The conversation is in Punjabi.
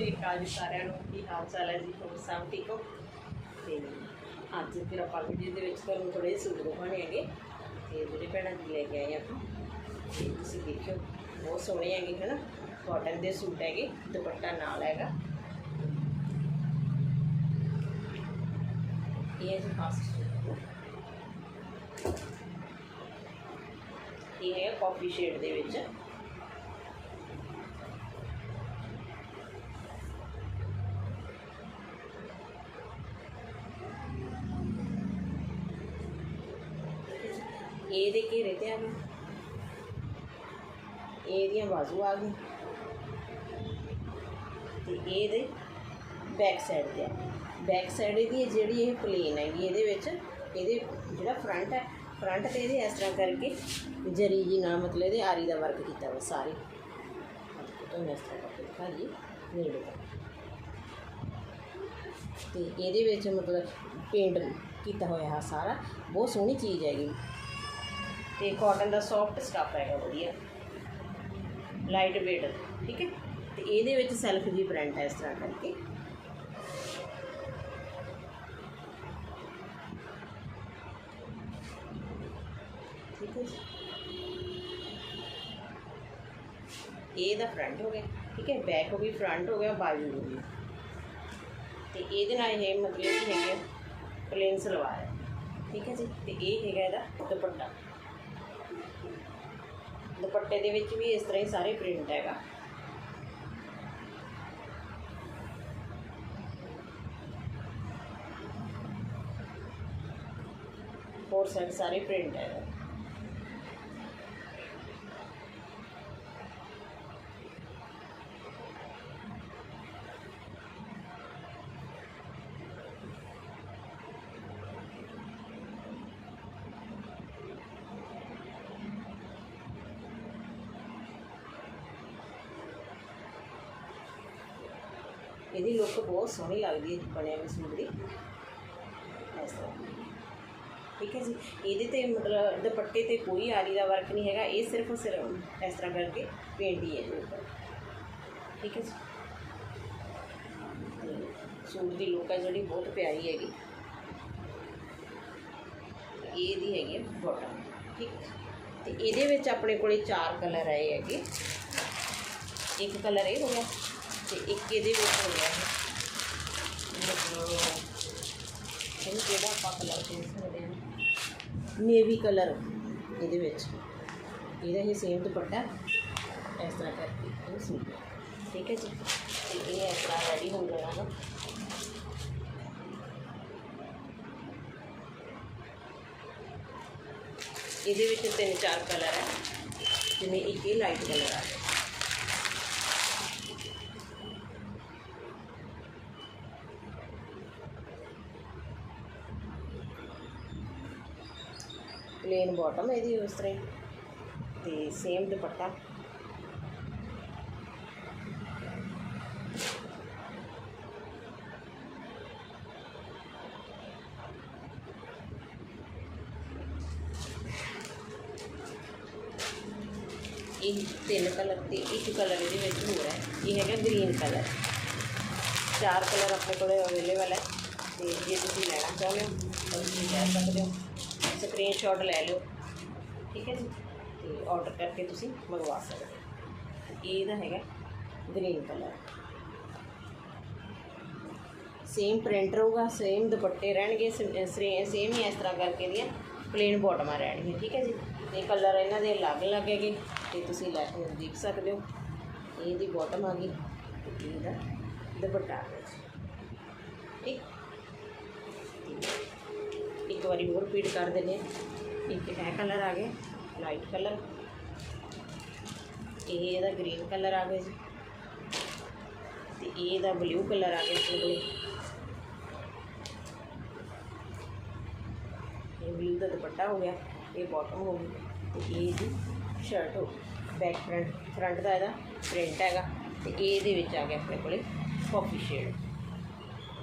ਸ਼੍ਰੀ ਅਕਾਲ ਜੀ ਸਾਰਿਆਂ ਨੂੰ ਕੀ ਹਾਲ ਚਾਲ ਹੈ ਜੀ? ਹੋਰ ਸਭ ਠੀਕ ਹੋ? ਤੇ ਅੱਜ ਫਿਰ ਆਪਾਂ ਵੀਡੀਓ ਦੇ ਵਿੱਚ ਤੁਹਾਨੂੰ ਥੋੜੇ ਸੂਟ ਦਿਖਾਉਣੇ ਹੈਗੇ। ਤੇ ਜਿਹੜੇ ਭੈਣਾਂ ਦੀ ਲੈ ਕੇ ਆਏ ਆਪਾਂ। ਤੇ ਤੁਸੀਂ ਦੇਖਿਓ, ਬਹੁਤ ਸੋਹਣੇ ਹੈਗੇ, ਹਨਾ? ਕਾਟਨ ਦੇ ਸੂਟ ਹੈਗੇ, ਦੁਪੱਟਾ ਨਾਲ ਹੈਗਾ। ਇਹ ਜੀ ਫਾਸਟ ਸੂਟ। ਇਹ ਹੈ ਕਾਫੀ ਸ਼ੇਡ ਦੇ ਵਿੱਚ। ਇਹਦੇ ਘੇਰੇ ਤੇ ਆ ਗਏ। ਇਹਦੀਆਂ ਬਾਜ਼ੂ ਆ ਗਈ ਤੇ ਇਹਦੇ ਬੈਕ ਸਾਈਡ ਤੇ ਆ ਬੈਕ ਸਾਈਡ ਇਹਦੀ ਜਿਹੜੀ ਇਹ ਪਲੇਨ ਹੈਗੀ ਇਹਦੇ ਵਿੱਚ, ਇਹਦੇ ਜਿਹੜਾ ਫਰੰਟ ਹੈ ਫਰੰਟ ਤੇ ਇਹਦੇ ਇਸ ਤਰ੍ਹਾਂ ਕਰਕੇ ਜਰੀ ਜੀ ਨਾਲ ਮਤਲਬ ਇਹਦੇ ਆਰੀ ਦਾ ਵਰਕ ਕੀਤਾ ਵਾ ਸਾਰੇ। ਤੁਹਾਨੂੰ ਇਸ ਤਰ੍ਹਾਂ ਕਰਕੇ ਦਿਖਾ ਜੀ ਨੇੜੇ ਤੋਂ ਤੇ ਇਹਦੇ ਵਿੱਚ ਮਤਲਬ ਪੇਂਟ ਕੀਤਾ ਹੋਇਆ ਹੈ ਸਾਰਾ। ਬਹੁਤ ਸੋਹਣੀ ਚੀਜ਼ ਹੈਗੀ। ਤੇ ਕਾਟਨ ਦਾ ਸੌਫਟ ਸਟਫ ਹੈਗਾ ਵਧੀਆ। ਲਾਈਟ ਵੇਟ ਠੀਕ ਹੈ? ਤੇ ਇਹਦੇ ਵਿੱਚ ਸੈਲਫ ਜੀ ਪ੍ਰਿੰਟ ਹੈ ਇਸ ਤਰ੍ਹਾਂ ਕਰਕੇ। ਠੀਕ ਹੈ ਜੀ? ਇਹ ਦਾ ਫਰੰਟ ਹੋ ਗਿਆ, ਠੀਕ ਹੈ? ਬੈਕ ਹੋ ਗਈ ਫਰੰਟ ਹੋ ਗਿਆ, ਬਾਜੂ ਹੋ ਗਈ। ਤੇ ਇਹਦੇ ਨਾਲ ਇਹ ਮਤਲਬ ਕਿ ਹੈਗੇ ਪਲੇਨ ਸਲਵਾਰ। ਠੀਕ ਹੈ ਜੀ? ਤੇ ਇਹ ਹੈਗਾ ਇਹਦਾ ਦੁਪੱਟਾ। ਦੁਪੱਟੇ ਦੇ ਵਿੱਚ ਵੀ ਇਸ ਤਰ੍ਹਾਂ ਹੀ ਸਾਰੇ ਪ੍ਰਿੰਟ ਹੈਗਾ। ਫੋਰ ਸਾਈਡ ਸਾਰੇ ਪ੍ਰਿੰਟ ਹੈਗਾ। ਇਹਦੀ ਲੁੱਕ ਬਹੁਤ ਸੋਹਣੀ ਲੱਗਦੀ ਹੈ ਬਣਿਆ ਹੋਇਆ ਸੂਟ ਦੀ ਇਸ ਤਰ੍ਹਾਂ। ਠੀਕ ਹੈ ਜੀ, ਇਹਦੇ ਤੇ ਮਤਲਬ ਦੁਪੱਟੇ ਤੇ ਕੋਈ ਆਰੀ ਦਾ ਵਰਕ ਨਹੀਂ ਹੈਗਾ, ਇਹ ਸਿਰਫ ਸਿਰਫ ਇਸ ਤਰ੍ਹਾਂ ਕਰਕੇ ਪੇਂਟ ਹੀ ਹੈ ਜੀ ਠੀਕ ਹੈ ਜੀ। ਸੂਟ ਦੀ ਲੁੱਕ ਹੈ ਜਿਹੜੀ, ਬਹੁਤ ਪਿਆਰੀ ਹੈਗੀ। ਇਹ ਦੀ ਹੈਗੀ ਹੈ ਬੋਟਮ ਠੀਕ ਤੇ ਇਹਦੇ ਵਿੱਚ ਆਪਣੇ ਕੋਲੇ ਚਾਰ ਕਲਰ ਆਏ ਹੈਗੇ। ਇੱਕ ਕਲਰ ਇਹ ਹੋ ਗਿਆ। ਤੇ ਇੱਕ ਇਹਦੇ ਵਿੱਚ ਹੋ ਗਿਆ ਇਹਨੂੰ ਕਿਹੜਾ ਆਪਾਂ ਕਲਰ ਦੇ ਸਕਦੇ ਹਾਂ? ਨੇਵੀ ਕਲਰ ਇਹਦੇ ਵਿੱਚ। ਇਹਦਾ ਇਹ ਸੇਮ ਦੁਪੱਟਾ ਇਸ ਤਰ੍ਹਾਂ ਕਰਕੇ ਇਹ ਸੂਟ ਠੀਕ ਹੈ ਜੀ? ਤੇ ਇਹ ਇਸ ਤਰ੍ਹਾਂ ਰੈਡੀ ਹੋ ਜਾਣਾ ਨਾ। ਇਹਦੇ ਵਿੱਚ ਤਿੰਨ ਚਾਰ ਕਲਰ ਹੈ। ਜਿਵੇਂ ਇੱਕ ਇਹ ਲਾਈਟ ਕਲਰ ਆ। ਪਲੇਨ ਬਾਟਮ ਇਹਦੀ ਉਸ ਤਰ੍ਹਾਂ ਹੀ। ਤੇ ਸੇਮ ਦੁਪੱਟਾ। ਇਹ ਤਿੰਨ ਕਲਰ ਤੇ ਇੱਕ ਕਲਰ ਇਹਦੇ ਵਿੱਚ ਹੋਰ ਹੈ। ਇਹ ਹੈਗਾ ਗ੍ਰੀਨ ਕਲਰ ਚਾਰ ਕਲਰ ਆਪਣੇ ਕੋਲ ਅਵੇਲੇਬਲ ਹੈ। ਤੇ ਜੇ ਤੁਸੀਂ ਲੈਣਾ ਚਾਹੁੰਦੇ ਤਾਂ ਤੁਸੀਂ ਲੈ ਸਕਦੇ ਹੋ। ਸਕਰੀਨਸ਼ਾਟ ਲੈ ਲਿਓ। ਠੀਕ ਹੈ ਜੀ? ਤੇ ਆਰਡਰ ਕਰਕੇ ਤੁਸੀਂ ਮੰਗਵਾ ਸਕਦੇ ਹੋ। ਇਹਦਾ ਹੈਗਾ ਗ੍ਰੀਨ ਕਲਰ ਸੇਮ ਪ੍ਰਿੰਟ ਰਹੂਗਾ ਸੇਮ ਦੁਪੱਟੇ ਰਹਿਣਗੇ ਸੇਮ ਹੀ ਇਸ ਤਰ੍ਹਾਂ ਕਰਕੇ ਦੀਆਂ ਪਲੇਨ ਬਾਟਮਾਂ ਰਹਿਣਗੀਆਂ। ਠੀਕ ਹੈ ਜੀ? ਤੇ ਕਲਰ ਇਹਨਾਂ ਦੇ ਅਲੱਗ ਅਲੱਗ ਹੈਗੇ, ਤੇ ਤੁਸੀਂ ਲੈ ਕੇ ਦੇਖ ਸਕਦੇ ਹੋ। ਇਹਦੀ ਬਾਟਮ ਆ ਗਈ ਇਹਦਾ ਦੁਪੱਟਾ ਆ ਠੀਕ? ਇੱਕ ਵਾਰੀ ਹੋਰ ਰਿਪੀਟ ਕਰ ਦਿੰਦੇ ਹਾਂ। ਇੱਕ ਇਹ ਕਲਰ ਆ ਗਿਆ ਲਾਈਟ ਕਲਰ ਇਹ ਇਹਦਾ ਗ੍ਰੀਨ ਕਲਰ ਆ ਗਿਆ ਜੀ। ਤੇ ਇਹ ਇਹਦਾ ਬਲੂ ਕਲਰ ਆ ਗਿਆ ਆਪਣੇ ਕੋਲ ਇਹ ਬਲੂ ਦਾ ਦੁਪੱਟਾ ਹੋ ਗਿਆ, ਇਹ ਬਾਟਮ ਹੋ ਗਈ। ਤੇ ਇਹ ਇਹਦੀ ਸ਼ਰਟ ਹੋ ਬੈਕ ਫਰੰਟ ਫਰੰਟ ਦਾ ਇਹਦਾ ਪ੍ਰਿੰਟ ਹੈਗਾ। ਤੇ ਇਹ ਇਹਦੇ ਵਿੱਚ ਆ ਗਿਆ ਆਪਣੇ ਕੋਲੇ ਕਾਫੀ ਸ਼ੇਡ